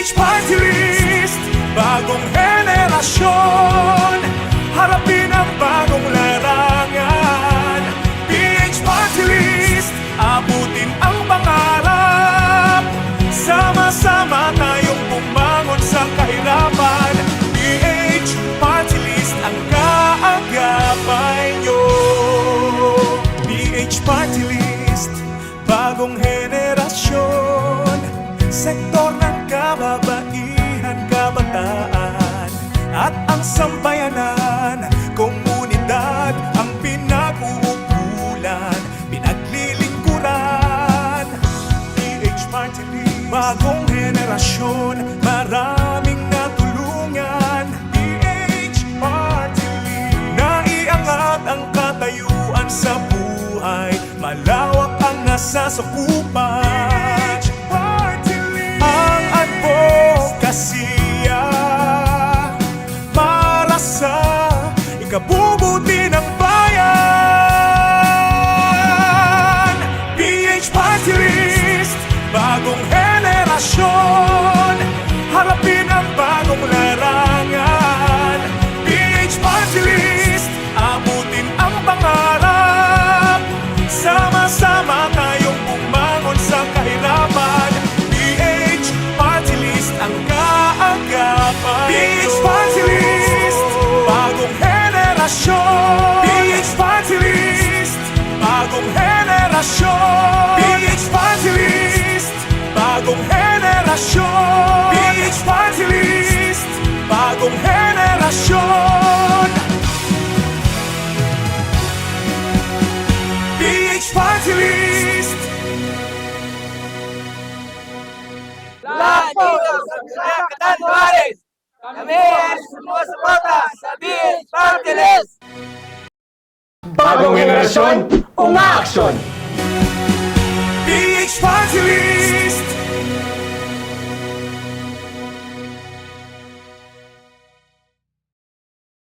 PH Party List. Bagong henerasyon. Harapin ang bagong larangan. PH Party List. Abutin ang pangarap. Sama-sama tayong bumangon sa kahirapan. PH Party List ang kaagapay nyo. PH Party List. Bagong henerasyon. Sektor sambayanan Komunidad ang pinag-uukulan Pinaglilingkuran. PH Party List Bagong henerasyon Maraming natulungan. PH Party List Naiangat ang katayuan sa buhay. Malawak ang nasasakupan PH ikabubuti ng bayan. PH Party Bagong henerasyon. Harapin ang bagong larangan. PH Party List Abutin ang pangarap. Sama-sama Bagong henerasyon. PH Party List Bagong henerasyon. PH Party List Bagong henerasyon. PH Party List Lahat dito sa Bisaya Catanduanes, kami ay sumusuporta sa BH Party List! organisasyon, umaaksyon! PH Party List!